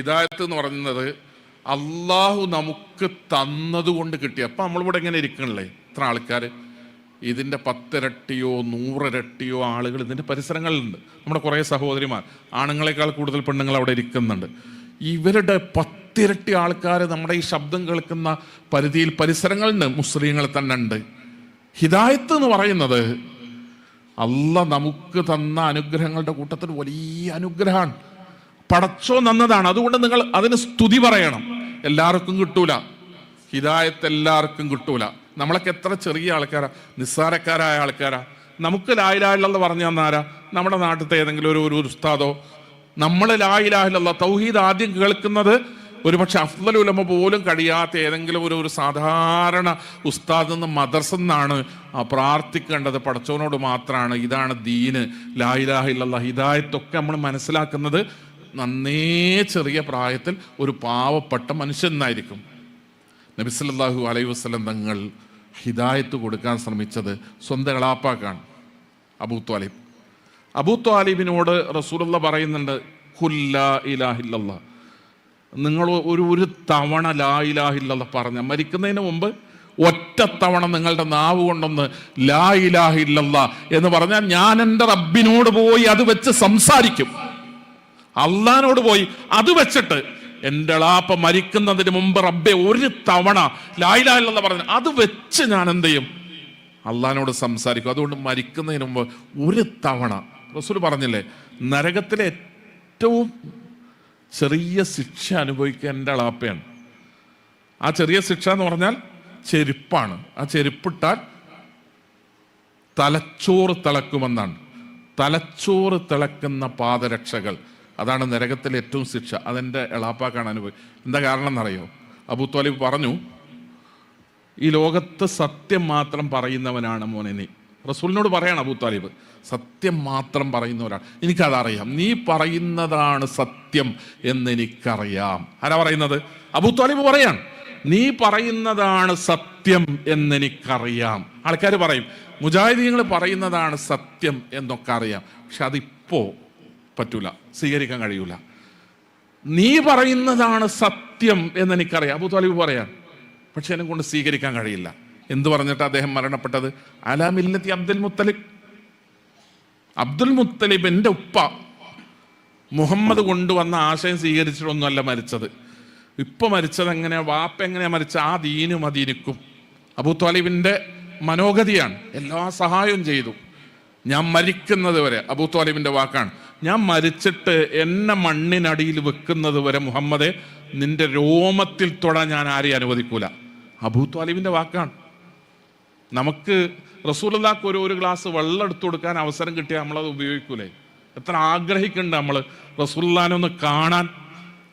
ഹിദായത്ത് എന്ന് പറയുന്നത് അള്ളാഹു നമുക്ക് തന്നതുകൊണ്ട് കിട്ടി. അപ്പം നമ്മളിവിടെ എങ്ങനെ ഇരിക്കണല്ലേ? ഇത്ര ആൾക്കാർ ഇതിന്റെ പത്തിരട്ടിയോ നൂറിരട്ടിയോ ആളുകൾ ഇതിന്റെ പരിസരങ്ങളിലുണ്ട്. നമ്മുടെ കുറേ സഹോദരിമാർ ആണുങ്ങളെക്കാൾ കൂടുതൽ പെണ്ണുങ്ങൾ അവിടെ ഇരിക്കുന്നുണ്ട്. ഇവരുടെ പത്തിരട്ടി ആൾക്കാർ നമ്മുടെ ഈ ശബ്ദം കേൾക്കുന്ന പരിധിയിൽ പരിസരങ്ങളുണ്ട് മുസ്ലിങ്ങൾ തന്നെ ഉണ്ട്. ഹിദായത്ത് എന്ന് പറയുന്നത് അല്ല നമുക്ക് തന്ന അനുഗ്രഹങ്ങളുടെ കൂട്ടത്തിൽ വലിയ അനുഗ്രഹമാണ്. പടച്ചോ നന്നതാണ്. അതുകൊണ്ട് നിങ്ങൾ അതിന് സ്തുതി പറയണം. എല്ലാവർക്കും കിട്ടൂല. ഹിദായത്ത് എല്ലാവർക്കും കിട്ടൂല. നമ്മളൊക്കെ എത്ര ചെറിയ ആൾക്കാരാ. നിസ്സാരക്കാരായ ആൾക്കാരാ. നമുക്ക് ലായിലാഹില്ലെന്ന് പറഞ്ഞു തന്നാരാ നമ്മുടെ നാട്ടിലത്തെ ഏതെങ്കിലും ഒരു ഒരു ഉസ്താദോ? നമ്മൾ ലായിലാഹില്ല തൗഹീദ് ആദ്യം കേൾക്കുന്നത് ഒരു പക്ഷെ അഫ്ദൽ ഉലമ പോലും കഴിയാത്ത ഏതെങ്കിലും ഒരു ഒരു സാധാരണ ഉസ്താദ് നിന്ന് മദർസ് എന്നാണ് പ്രാർത്ഥിക്കേണ്ടത്. പടച്ചവനോട് മാത്രമാണ് ഇതാണ് ദീന്. ലായിലാഹില്ല ഹിദായത്തൊക്കെ നമ്മൾ മനസ്സിലാക്കുന്നത് നന്നേ ചെറിയ പ്രായത്തിൽ ഒരു പാവപ്പെട്ട മനുഷ്യനായിരിക്കും. നബി സല്ലല്ലാഹു അലൈഹി വസ്ലം തങ്ങൾ ഹിദായത്ത് കൊടുക്കാൻ ശ്രമിച്ചത് സ്വന്തം എളാപ്പാക്കാണ് അബൂ ത്വാലിബ്. അബൂ ത്വാലിബിനോട് റസൂലുള്ള പറയുന്നുണ്ട് ഇലാഹില്ലല്ലാ നിങ്ങൾ ഒരു ഒരു തവണ ലാ ഇലാഹില്ല പറഞ്ഞ മരിക്കുന്നതിന് മുമ്പ് ഒറ്റ ഒറ്റത്തവണ നിങ്ങളുടെ നാവ് കൊണ്ടൊന്ന് ലാ ഇലാഹില്ല എന്ന് പറഞ്ഞാൽ ഞാൻ എന്റെ റബ്ബിനോട് പോയി അത് വെച്ച് സംസാരിക്കും. അള്ളഹാനോട് പോയി അത് വെച്ചിട്ട് എന്റെ ളാപ്പ മരിക്കുന്നതിന് മുമ്പ് റബ്ബെ ഒരു തവണ ലായിലായില്ലെന്ന് പറഞ്ഞു അത് വെച്ച് ഞാൻ എന്ത് ചെയ്യും? അള്ളഹാനോട് സംസാരിക്കും. അതുകൊണ്ട് മരിക്കുന്നതിന് മുമ്പ് ഒരു തവണ. റസൂൽ പറഞ്ഞില്ലേ നരകത്തിലെ ഏറ്റവും ചെറിയ ശിക്ഷ അനുഭവിക്കുക എന്റെ ളാപ്പയാണ് ആ ചെറിയ ശിക്ഷ എന്ന് പറഞ്ഞാൽ ചെരുപ്പാണ്. ആ ചെരുപ്പിട്ടാൽ തലച്ചോറ് തിളക്കുമെന്നാണ്. തലച്ചോറ് തിളക്കുന്ന പാദരക്ഷകൾ. അതാണ് നരകത്തിലെ ഏറ്റവും ശിക്ഷ. അതെന്റെ എളാപ്പാക്കാണ് അനുഭവം എന്താ കാരണം എന്നറിയോ അബു ത്വാലിബ് പറഞ്ഞു ഈ ലോകത്ത് സത്യം മാത്രം പറയുന്നവനാണ് മോനെ നീ. റസൂലിനോട് പറയണം അബൂ താലിബ് സത്യം മാത്രം പറയുന്നവരാണ്. എനിക്കതറിയാം. നീ പറയുന്നതാണ് സത്യം എന്നെനിക്കറിയാം. ആരാ പറയുന്നത്? അബൂ താലിബ് പറയാണ് നീ പറയുന്നതാണ് സത്യം എന്നെനിക്കറിയാം. ആൾക്കാർ പറയും മുജാഹിദീങ്ങൾ പറയുന്നതാണ് സത്യം എന്നൊക്കെ അറിയാം. പക്ഷെ അതിപ്പോ പറ്റൂല സ്വീകരിക്കാൻ കഴിയൂല. നീ പറയുന്നതാണ് സത്യം എന്ന് എനിക്കറിയാം അബു താലിബ് പറയാൻ പക്ഷെ എന്നെ കൊണ്ട് സ്വീകരിക്കാൻ കഴിയില്ല. എന്ത് പറഞ്ഞിട്ട് അദ്ദേഹം മരണപ്പെട്ടത്? അലാമില്ലത്തി അബ്ദുൽ മുത്തലിബ്. അബ്ദുൽ മുത്തലിബ് എന്റെ ഉപ്പ മുഹമ്മദ് കൊണ്ടുവന്ന ആശയം സ്വീകരിച്ചിട്ടൊന്നുമല്ല മരിച്ചത്. ഇപ്പൊ മരിച്ചത് എങ്ങനെയാ? വാപ്പ എങ്ങനെയാ മരിച്ച? ആ ദീനും അതീനിക്കും. അബൂ ത്വാലിബിന്റെ മനോഗതിയാണ്. എല്ലാ സഹായവും ചെയ്തു. ഞാൻ മരിക്കുന്നത് വരെ അബൂ ത്വാലിബിന്റെ വാക്കാണ്. ഞാൻ മരിച്ചിട്ട് എന്നെ മണ്ണിനടിയിൽ വെക്കുന്നത് വരെ മുഹമ്മദെ നിന്റെ രോമത്തിൽ തൊടാൻ ഞാൻ ആരെയും അനുവദിക്കൂല. അബൂ ത്വാലിബിന്റെ വാക്കാണ്. നമുക്ക് റസൂലുള്ളാക്ക് ഒരു ഒരു ഗ്ലാസ് വെള്ളം എടുത്തു കൊടുക്കാൻ അവസരം കിട്ടിയാൽ നമ്മളത് ഉപയോഗിക്കൂലേ? എത്ര ആഗ്രഹിക്കുന്നുണ്ട് നമ്മൾ റസൂല്ലാനെ ഒന്ന് കാണാൻ.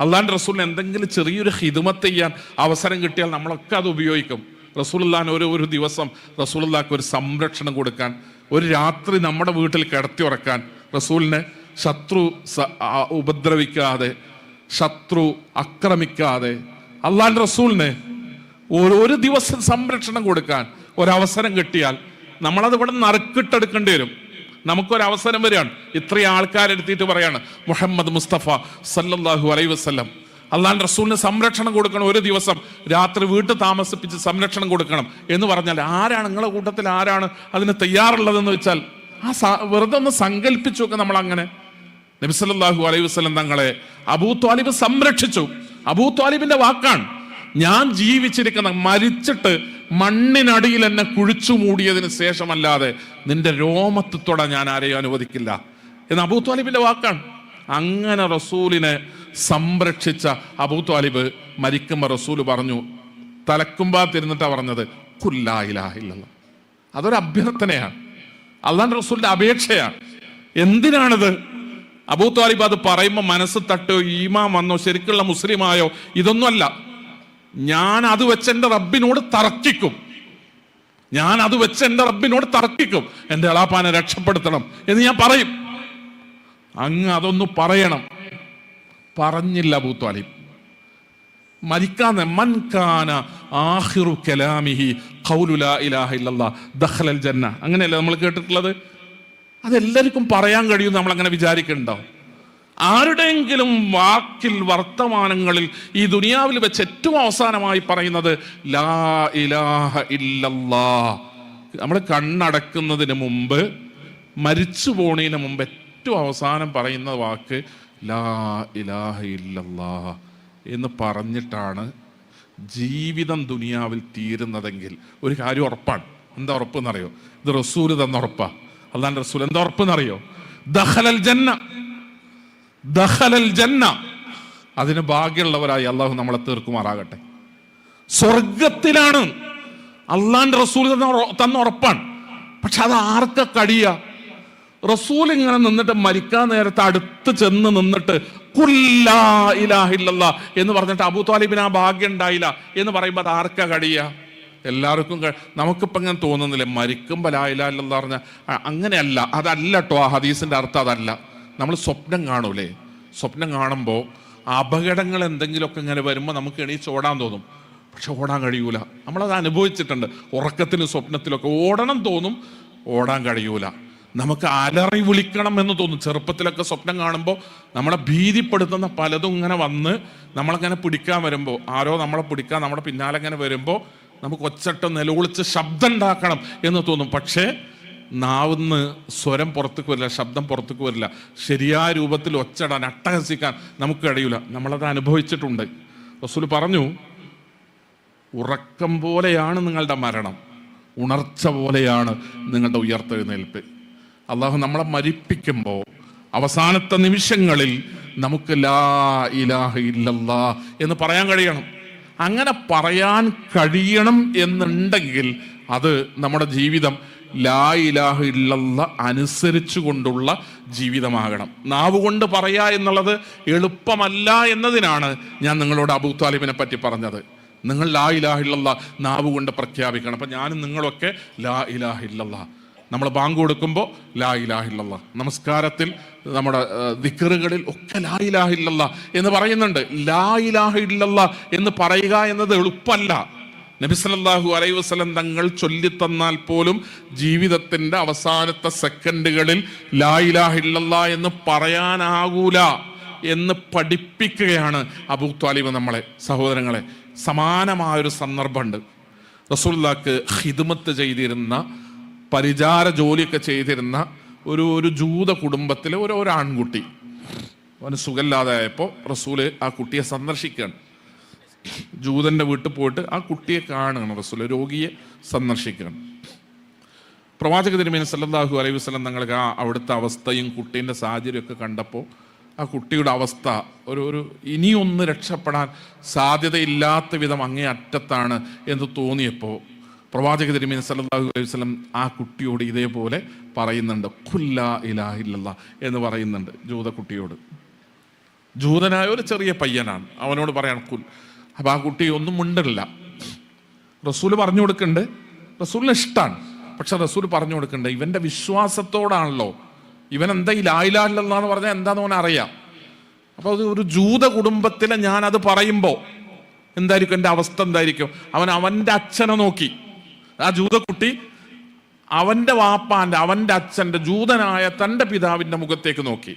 അള്ളാന്റെ റസൂലിന് എന്തെങ്കിലും ചെറിയൊരു ഹിദമത്ത് ചെയ്യാൻ അവസരം കിട്ടിയാൽ നമ്മളൊക്കെ അത് ഉപയോഗിക്കും. റസൂലുല്ലാൻ ഒരു ഒരു ദിവസം റസൂലുല്ലാക്ക് ഒരു സംരക്ഷണം കൊടുക്കാൻ ഒരു രാത്രി നമ്മുടെ വീട്ടിൽ കിടത്തി ഉറക്കാൻ റസൂലിനെ ശത്രു ഉപദ്രവിക്കാതെ ശത്രു ആക്രമിക്കാതെ അള്ളാൻ റസൂലിനെ ഒരു ദിവസം സംരക്ഷണം കൊടുക്കാൻ ഒരവസരം കിട്ടിയാൽ നമ്മളത് ഇവിടെ നറുക്കിട്ടെടുക്കേണ്ടി വരും. നമുക്കൊരവസരം വരികയാണ്. ഇത്രയും ആൾക്കാരെടുത്തിട്ട് പറയാണ് മുഹമ്മദ് മുസ്തഫ സല്ലാഹു അലൈ വസ്ലം അള്ളാൻ റസൂലിന് സംരക്ഷണം കൊടുക്കണം ഒരു ദിവസം രാത്രി വീട്ടിൽ താമസിപ്പിച്ച് സംരക്ഷണം കൊടുക്കണം എന്ന് പറഞ്ഞാൽ ആരാണ് നിങ്ങളുടെ കൂട്ടത്തിൽ ആരാണ് അതിന് തയ്യാറുള്ളതെന്ന് വെച്ചാൽ ആ വെറുതെ ഒന്ന് സങ്കല്പിച്ചു നമ്മൾ അങ്ങനെ നബിസല്ലാഹു അലൈഹി വസ്ലം തങ്ങളെ അബൂ ത്വാലിബ് സംരക്ഷിച്ചു. അബൂ ത്വാലിബിന്റെ വാക്കാണ്. ഞാൻ ജീവിച്ചിരിക്കുന്ന മരിച്ചിട്ട് മണ്ണിനടിയിൽ എന്നെ കുഴിച്ചു മൂടിയതിന് ശേഷമല്ലാതെ നിന്റെ രോമത്ത് ഞാൻ ആരെയും അനുവദിക്കില്ല. എന്ന് അബൂ ത്വാലിബിന്റെ വാക്കാണ്. അങ്ങനെ റസൂലിനെ സംരക്ഷിച്ച അബൂ ത്വാലിബ് മരിക്കുമ്പോൾ റസൂൽ പറഞ്ഞു തലക്കുമ്പാത്തിരുന്നിട്ടാ പറഞ്ഞത് കുല്ലായില്ലാഹില്ല അതൊരു അഭ്യർത്ഥനയാണ്. അള്ളാൻ റസൂലിന്റെ അപേക്ഷയാണ്. എന്തിനാണിത്? അബൂ താലിബ് അത് പറയുമ്പോൾ മനസ്സ് തട്ടോ ഈമാ വന്നോ ശരിക്കുള്ള മുസ്ലിമായോ ഇതൊന്നുമല്ല. ഞാൻ അത് വെച്ച് എന്റെ റബ്ബിനോട് തർക്കിക്കും. ഞാൻ അത് വെച്ച് എന്റെ റബ്ബിനോട് തർക്കിക്കും. എന്റെ എളാപ്പാനെ രക്ഷപ്പെടുത്തണം എന്ന് ഞാൻ പറയും. അങ്ങ് അതൊന്ന് പറയണം. പറഞ്ഞില്ല അബൂ താലിബ്. മരിക്കാൻ ആഹിറു കലാമിഹി ഖൗലു ലാ ഇലാഹ ഇല്ലല്ലാഹ് ജന്ന. അങ്ങനെയല്ലേ നമ്മൾ കേട്ടിട്ടുള്ളത്? അതെല്ലാവർക്കും പറയാൻ കഴിയും നമ്മൾ അങ്ങനെ വിചാരിക്കുന്നുണ്ടോ ആരുടെയെങ്കിലും വാക്കിൽ വർത്തമാനങ്ങളിൽ ഈ ദുനിയാവിൽ വെച്ച് ഏറ്റവും അവസാനമായി പറയുന്നത് ലാ ഇലാഹ ഇല്ലല്ലാ നമ്മൾ കണ്ണടക്കുന്നതിന് മുമ്പ് മരിച്ചു പോണതിന് മുമ്പ് ഏറ്റവും അവസാനം പറയുന്ന വാക്ക് ലാ ഇലാഹ ഇല്ലല്ലാ എന്ന് പറഞ്ഞിട്ടാണ് ജീവിതം ദുനിയാവിൽ തീരുന്നതെങ്കിൽ. ഒരു കാര്യം ഉറപ്പാണ്. എന്താ ഉറപ്പെന്നറിയോ ഇത് റസൂൽ തന്ന ഉറപ്പാ. അല്ലാണ്ട് റസൂൽ എന്താ ഉറപ്പെന്നറിയോ? ദഹലൽ ജന്ന. ദഹലൽ ജന്ന. അതിന് ഭാഗ്യമുള്ളവരായി അള്ളാഹു നമ്മളെ തീർക്കുമാറാകട്ടെ. സ്വർഗത്തിലാണ് അള്ളാന്റെ റസൂൽ തന്ന ഉറ- ഉറപ്പാണ്. പക്ഷെ അത് ആർക്ക കഴിയ റസൂൽ ഇങ്ങനെ നിന്നിട്ട് മരിക്കാൻ നേരത്തെ അടുത്ത് ചെന്ന് നിന്നിട്ട് കുല്ലാ ഇലാഹില്ലല്ലാ എന്ന് പറഞ്ഞിട്ട് അബൂ താലിബിന് ആ ഭാഗ്യം ഉണ്ടായില്ല എന്ന് പറയുമ്പോൾ അത് ആർക്കാ കഴിയ എല്ലാവർക്കും നമുക്കിപ്പോൾ ഇങ്ങനെ തോന്നുന്നില്ലേ? മരിക്കും ബലായില്ലെന്ന് ഇലാഹ ഇല്ലല്ലാ പറഞ്ഞ അങ്ങനെയല്ല. അതല്ല കേട്ടോ ആ ഹദീസിന്റെ അർത്ഥം അതല്ല. നമ്മൾ സ്വപ്നം കാണൂലേ? സ്വപ്നം കാണുമ്പോൾ അപകടങ്ങൾ എന്തെങ്കിലുമൊക്കെ ഇങ്ങനെ വരുമ്പോൾ നമുക്ക് എണീച്ച് ഓടാൻ തോന്നും. പക്ഷെ ഓടാൻ കഴിയൂല. നമ്മളത് അനുഭവിച്ചിട്ടുണ്ട്. ഉറക്കത്തിലും സ്വപ്നത്തിലൊക്കെ ഓടണം തോന്നും ഓടാൻ കഴിയൂല. നമുക്ക് അലറി വിളിക്കണം എന്ന് തോന്നും. ചെറുപ്പത്തിലൊക്കെ സ്വപ്നം കാണുമ്പോൾ നമ്മളെ ഭീതിപ്പെടുത്തുന്ന പലതും ഇങ്ങനെ വന്ന് നമ്മളങ്ങനെ പിടിക്കാൻ വരുമ്പോൾ ആരോ നമ്മളെ പിടിക്കാൻ നമ്മുടെ പിന്നാലെ ഇങ്ങനെ വരുമ്പോൾ നമുക്ക് ഒച്ചട്ടം നിലവിളിച്ച് ശബ്ദം ഉണ്ടാക്കണം എന്ന് തോന്നും. പക്ഷേ നാവുന്ന് സ്വരം പുറത്തേക്ക് വരില്ല ശബ്ദം പുറത്തേക്ക് വരില്ല. ശരിയായ രൂപത്തിൽ ഒച്ചടാൻ അട്ടഹസിക്കാൻ നമുക്ക് കഴിയില്ല. നമ്മളത് അനുഭവിച്ചിട്ടുണ്ട്. റസൂൽ പറഞ്ഞു ഉറക്കം പോലെയാണ് നിങ്ങളുടെ മരണം. ഉണർച്ച പോലെയാണ് നിങ്ങളുടെ ഉയർത്തെഴുന്നേൽപ്പ്. അള്ളാഹു നമ്മളെ മരിപ്പിക്കുമ്പോൾ അവസാനത്തെ നിമിഷങ്ങളിൽ നമുക്ക് ലാ ഇലാഹ ഇല്ലല്ലാ എന്ന് പറയാൻ കഴിയണം. അങ്ങനെ പറയാൻ കഴിയണം എന്നുണ്ടെങ്കിൽ അത് നമ്മുടെ ജീവിതം ലാ ഇലാഹ ഇല്ലല്ല അനുസരിച്ചു കൊണ്ടുള്ള ജീവിതമാകണം. നാവ് കൊണ്ട് പറയാ എന്നുള്ളത് എളുപ്പമല്ല എന്നതിനാണ് ഞാൻ നിങ്ങളോട് അബൂ താലിബിനെ പറ്റി പറഞ്ഞത്. നിങ്ങൾ ലാ ഇലാഹ ഇല്ലല്ല നാവ് കൊണ്ട് പ്രഖ്യാപിക്കണം. അപ്പം ഞാനും നിങ്ങളൊക്കെ ലാ ഇലാഹ ഇല്ലല്ല നമ്മൾ ബാങ്ക് കൊടുക്കുമ്പോൾ ലാ ഇലാഹ നമസ്കാരത്തിൽ നമ്മുടെ ദിക്കറുകളിൽ ഒക്കെ ലാ ഇലാഹ എന്ന് പറയുന്നുണ്ട്. ലാ ഇലാഹ എന്ന് പറയുക എന്നത് എളുപ്പമല്ല നബി സല്ലല്ലാഹു അലൈഹി വസല്ലം തങ്ങൾ ചൊല്ലിത്തന്നാൽ പോലും ജീവിതത്തിന്റെ അവസാനത്തെ സെക്കൻഡുകളിൽ ലാ ഇലാഹ ഇല്ലല്ലാ എന്ന് പറയാനാകൂല എന്ന് പഠിപ്പിക്കുകയാണ് അബൂ ത്വാലിബ് നമ്മളെ സഹോദരങ്ങളെ. സമാനമായൊരു സന്ദർഭമുണ്ട്. റസൂല്ലാക്ക് ഹിദ്മത്ത് ചെയ്തിരുന്ന പരിചാര ജോലിയൊക്കെ ചെയ്തിരുന്ന ഒരു ഒരു ജൂത കുടുംബത്തിലെ ഒരു ഒരു ആൺകുട്ടി. അവന് സുഖമില്ലാതായപ്പോൾ റസൂൽ ആ കുട്ടിയെ സന്ദർശിക്കുകയാണ്. ജൂതന്റെ വീട്ടിൽ പോയിട്ട് ആ കുട്ടിയെ കാണുകയാണ് റസൂൽ രോഗിയെ സന്ദർശിക്കുകയാണ്. പ്രവാചക തിരുമേനി സല്ലാഹു അലൈഹി വസ്ലം തങ്ങൾക്ക് ആ അവിടുത്തെ അവസ്ഥയും കുട്ടീന്റെ സാഹചര്യമൊക്കെ കണ്ടപ്പോൾ ആ കുട്ടിയുടെ അവസ്ഥ ഒരു ഒരു ഇനിയൊന്ന് രക്ഷപ്പെടാൻ സാധ്യതയില്ലാത്ത വിധം അങ്ങേ അറ്റത്താണ് എന്ന് തോന്നിയപ്പോൾ പ്രവാചക തിരുമേനി സല്ലല്ലാഹു അലൈഹി വസല്ലം ആ കുട്ടിയോട് ഇതേപോലെ പറയുന്നുണ്ട് ഖുല്ല ഇലാഹില്ല എന്ന് പറയുന്നുണ്ട് ജൂത കുട്ടിയോട് ജൂതനായ ഒരു ചെറിയ പയ്യനാണ്. അവനോട് പറയാൻ കുൽ അപ്പം ആ കുട്ടി ഒന്നും മുണ്ടില്ല റസൂൽ പറഞ്ഞു കൊടുക്കുന്നുണ്ട് റസൂലിന് ഇഷ്ടമാണ് പക്ഷെ റസൂൽ പറഞ്ഞു കൊടുക്കുന്നുണ്ട് ഇവന്റെ വിശ്വാസത്തോടാണല്ലോ. ഇവൻ എന്താ ഈ ലായിലാല്ലെന്നാന്ന് പറഞ്ഞാൽ എന്താന്ന് അവൻ അറിയാം. അപ്പോൾ അത് ഒരു ജൂത കുടുംബത്തിലെ ഞാനത് പറയുമ്പോൾ എന്തായിരിക്കും? എന്റെ അവസ്ഥ എന്തായിരിക്കും? അവൻ അവന്റെ അച്ഛനെ നോക്കി. ആ ജൂതക്കുട്ടി അവന്റെ വാപ്പാന്റെ അവന്റെ അച്ഛന്റെ ജൂതനായ തന്റെ പിതാവിന്റെ മുഖത്തേക്ക് നോക്കി.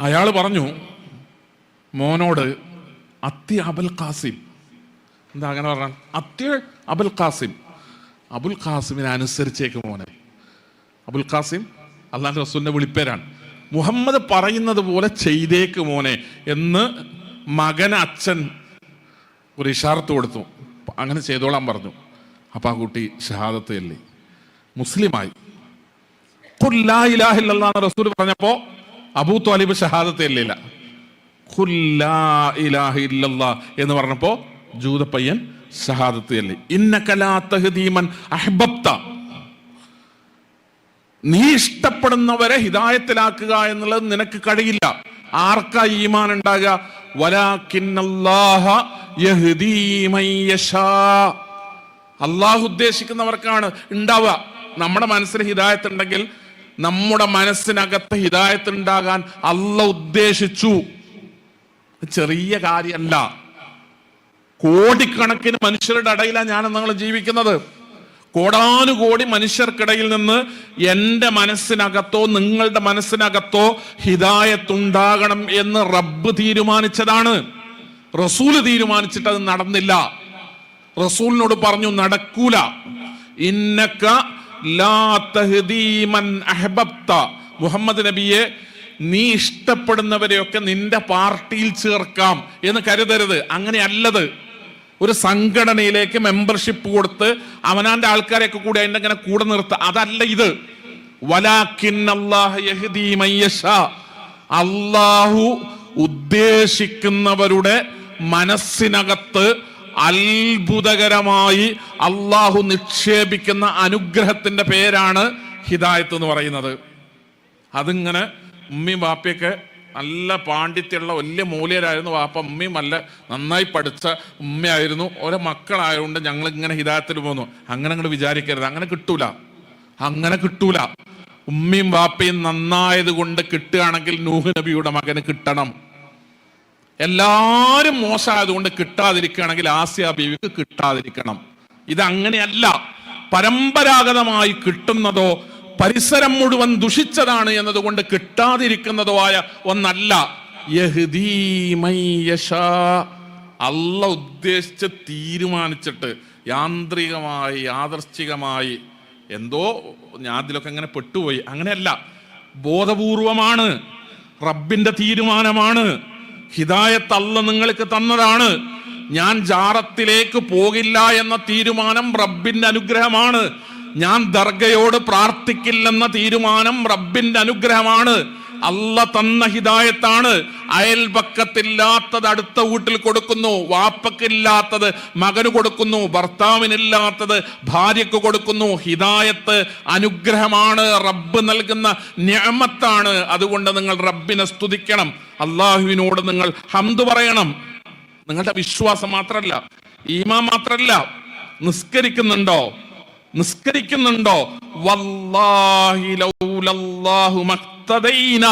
അയാൾ പറഞ്ഞു മോനോട് അത്തി അബുൽ ഖാസിം. എന്താ അങ്ങനെ പറഞ്ഞ? അത്തി അബുൽ ഖാസിം. അബുൽ ഖാസിമിനെ അനുസരിച്ചേക്ക് മോനെ. അബുൽ ഖാസിം അള്ളാഹു റസൂലിന്റെ വിളിപ്പേരാണ്. മുഹമ്മദ് പറയുന്നത് പോലെ ചെയ്തേക്ക് മോനെ എന്ന് മകൻ അച്ഛൻ ഒരു ഇഷാർത്ത് കൊടുത്തു. അങ്ങനെ ചെയ്തോളാൻ പറഞ്ഞു. അപ്പം ആ കുട്ടി ഷഹാദത്ത് മുസ്ലിമായി. എന്ന് റസൂൽ പറഞ്ഞപ്പോ അബൂ ത്വാലിബ് ഷഹാദത്ത് എന്ന് പറഞ്ഞപ്പോ ജൂതപ്പയ്യൻ ഷഹാദത്ത് ചൊല്ലി ഇന്നക ലാ തഹ്ദീ അഹ്ബബ്ത. നീ ഇഷ്ടപ്പെടുന്നവരെ ഹിതായത്തിലാക്കുക എന്നുള്ളത് നിനക്ക് കഴിയില്ല. ആർക്കാ ഈമാൻ ഉണ്ടാകുക? അള്ളാഹു ഉദ്ദേശിക്കുന്നവർക്കാണ് ഉണ്ടാവുക. നമ്മുടെ മനസ്സിൽ ഹിദായത്ത് ഉണ്ടെങ്കിൽ നമ്മുടെ മനസ്സിനകത്ത് ഹിദായത്ത് ഉണ്ടാകാൻ അല്ല ഉദ്ദേശിച്ചു. ചെറിയ കാര്യമല്ല. കോടിക്കണക്കിന് മനുഷ്യരുടെ ഇടയിലാണ് ഞാൻ നിങ്ങൾ ജീവിക്കുന്നത്. കോടാനുകോടി മനുഷ്യർക്കിടയിൽ നിന്ന് എന്റെ മനസ്സിനകത്തോ നിങ്ങളുടെ മനസ്സിനകത്തോ ഹിതായത്തുണ്ടാകണം എന്ന് റബ്ബ് തീരുമാനിച്ചതാണ്. റസൂൽ തീരുമാനിച്ചിട്ട് അത് നടന്നില്ല. റസൂലിനോട് പറഞ്ഞു നടക്കൂല. ഇന്നക ലാ തഹ്ദീ മൻ അഹ്ബബ്ത. മുഹമ്മദ് നബിയെ നീ ഇഷ്ടപ്പെടുന്നവരെയൊക്കെ നിന്റെ പാർട്ടിയിൽ ചേർക്കാം എന്ന് കരുതരുത്. അങ്ങനെയല്ലത്. ഒരു സംഘടനയിലേക്ക് മെമ്പർഷിപ്പ് കൊടുത്ത് അവനാന്റെ ആൾക്കാരെയൊക്കെ കൂടി അതിന്റെ അങ്ങനെ കൂടെ നിർത്തുക അതല്ല ഇത്. അള്ളാഹു ഉദ്ദേശിക്കുന്നവരുടെ മനസ്സിനകത്ത് അത്ഭുതകരമായി അള്ളാഹു നിക്ഷേപിക്കുന്ന അനുഗ്രഹത്തിന്റെ പേരാണ് ഹിദായത്ത് എന്ന് പറയുന്നത്. അതിങ്ങനെ ഉമ്മയും വാപ്പയൊക്കെ നല്ല പാണ്ഡിത്യമുള്ള വലിയ മൂല്യരായിരുന്നു വാപ്പ ഉമ്മയും നല്ല നന്നായി പഠിച്ച ഉമ്മയായിരുന്നു. ഓരോ മക്കളായതുകൊണ്ട് ഞങ്ങൾ ഇങ്ങനെ ഹിതാത്തിൽ പോന്നു. അങ്ങനെ അങ്ങോട്ട് വിചാരിക്കരുത്. അങ്ങനെ കിട്ടൂല. അങ്ങനെ കിട്ടൂല. ഉമ്മയും വാപ്പയും നന്നായത് കൊണ്ട് കിട്ടുകയാണെങ്കിൽ നൂഹ് നബിയുടെ മകന് കിട്ടണം. എല്ലാരും മോശമായതുകൊണ്ട് കിട്ടാതിരിക്കുകയാണെങ്കിൽ ആസിയ ബീവിക്ക് കിട്ടാതിരിക്കണം. ഇത് അങ്ങനെയല്ല പരമ്പരാഗതമായി കിട്ടുന്നതോ പരിസരം മുഴുവൻ ദുഷിച്ചതാണ് എന്നതുകൊണ്ട് കിട്ടാതിരിക്കുന്നതോ ആയ ഒന്നല്ല. അല്ല ഉദ്ദേശിച്ച് തീരുമാനിച്ചിട്ട് യാന്ത്രികമായി യാദർച്ഛികമായി എന്തോ ഞാൻ അതിലൊക്കെ അങ്ങനെ പെട്ടുപോയി. അങ്ങനെയല്ല. ബോധപൂർവമാണ്. റബ്ബിന്റെ തീരുമാനമാണ്. ഹിദായത്ത് അല്ല നിങ്ങൾക്ക് തന്നതാണ്. ഞാൻ ജാറത്തിലേക്ക് പോകില്ല എന്ന തീരുമാനം റബ്ബിന്റെ അനുഗ്രഹമാണ്. ഞാൻ ദർഗയോട് പ്രാർത്ഥിക്കില്ലെന്ന തീരുമാനം റബ്ബിന്റെ അനുഗ്രഹമാണ്. അല്ല തന്ന ഹിതായത്താണ് അയൽപക്കത്തില്ലാത്തത് അടുത്ത വീട്ടിൽ കൊടുക്കുന്നു. വാപ്പക്കില്ലാത്തത് മകന് കൊടുക്കുന്നു. ഭർത്താവിനില്ലാത്തത് ഭാര്യക്ക് കൊടുക്കുന്നു. ഹിതായത്ത് അനുഗ്രഹമാണ്. റബ്ബ് നൽകുന്ന ഞാമത്താണ് അതുകൊണ്ട് നിങ്ങൾ റബ്ബിനെ സ്തുതിക്കണം. അള്ളാഹുവിനോട് നിങ്ങൾ ഹംദ് പറയണം. നിങ്ങളുടെ വിശ്വാസം മാത്രമല്ല ഈമ മാത്രമല്ല നിസ്കരിക്കുന്നുണ്ടോ? നിസ്കരിക്കുന്നുണ്ടോ? വല്ലാഹി ലൗലല്ലാഹു മഖ്തദൈന